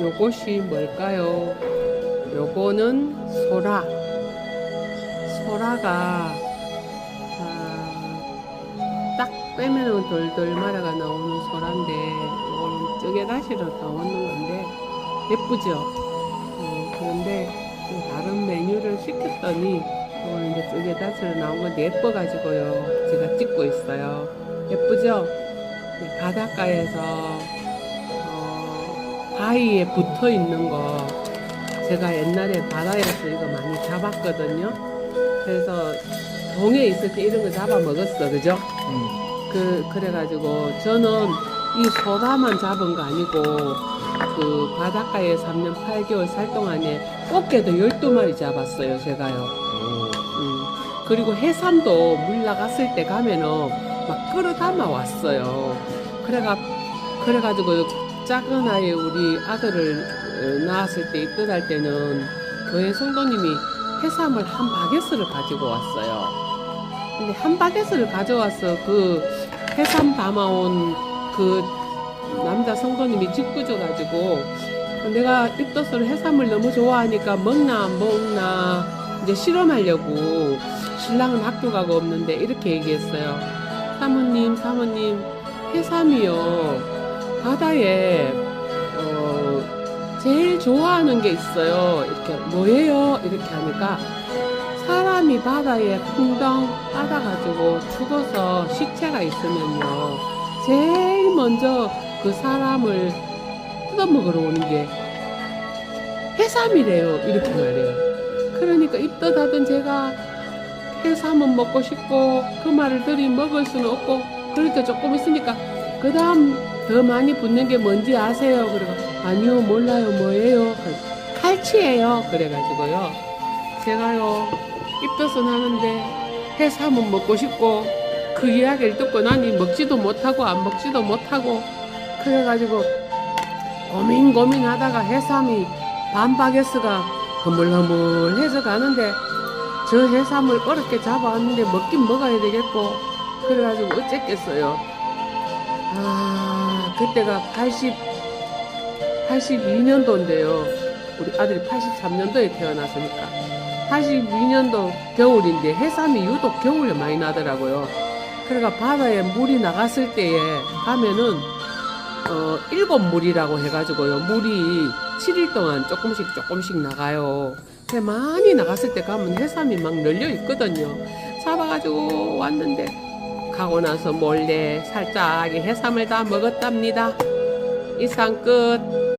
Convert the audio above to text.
요것이 뭘까요? 요거는 소라. 소라가 아, 딱 빼면은 돌돌 말아가 나오는 소라인데 이거는 찌개 다시로 나오는 건데 예쁘죠? 음, 그런데 그 다른 메뉴를 시켰더니 이거는 이제 찌개 다시로 나온 건데 예뻐가지고요 제가 찍고 있어요. 예쁘죠? 네, 바닷가에서 어, 바위에 붙어 있는 거 제가 옛날에 바다에서 이거 많이 잡았거든요. 그래서 동해 있을 때 이런 거 잡아 먹었어, 그죠? 그 그래가지고 저는 이 소라만 잡은 거 아니고 그 바닷가에 3년 8개월 살 동안에 꽃게도 12마리 잡았어요, 제가요. 음, 그리고 해삼도 물 나갔을 때 가면은 막 끌어 담아 왔어요. 그래가, 그래가지고 작은 아이 우리 아들을 어, 낳았을 때 입덧할 때는 교회 성도님이 해삼을 한 바게스를 가지고 왔어요. 근데 한 바게스를 가져와서 그 해삼 담아온 그 남자 성도님이 짓궂어가지고 내가 입덧을 해삼을 너무 좋아하니까 먹나 안 먹나 이제 실험하려고 신랑은 학교 가고 없는데 이렇게 얘기했어요. 사모님, 사모님, 해삼이요. 바다에, 어, 제일 좋아하는 게 있어요. 이렇게, 뭐예요? 이렇게 하니까, 사람이 바다에 풍덩 빠져가지고 죽어서 시체가 있으면요. 제일 먼저 그 사람을 뜯어먹으러 오는 게 해삼이래요. 이렇게 말해요. 그러니까 입덧하던 제가 해삼은 먹고 싶고 그 말을 들이 먹을 수는 없고 그러니까 조금 있으니까 그 다음 더 많이 붙는 게 뭔지 아세요? 그리고 아니요 몰라요 뭐예요? 칼치예요. 그래가지고요 제가요 입덧은 하는데 해삼은 먹고 싶고 그 이야기를 듣고 나니 먹지도 못하고 안 먹지도 못하고 그래가지고 고민 고민하다가 해삼이 반바게스가 허물허물해서 가는데 저 해삼을 어렵게 잡아왔는데 먹긴 먹어야 되겠고 그래가지고 어쨌겠어요 아 그때가 80 82년도인데요 우리 아들이 83년도에 태어났으니까 82년도 겨울인데 해삼이 유독 겨울에 많이 나더라고요 그러니까 바다에 물이 나갔을 때에 가면은 어, 일곱 물이라고 해가지고요. 물이 7일 동안 조금씩 조금씩 나가요. 많이 나갔을 때 가면 해삼이 막 널려 있거든요. 잡아가지고 왔는데 가고 나서 몰래 살짝 해삼을 다 먹었답니다. 이상 끝.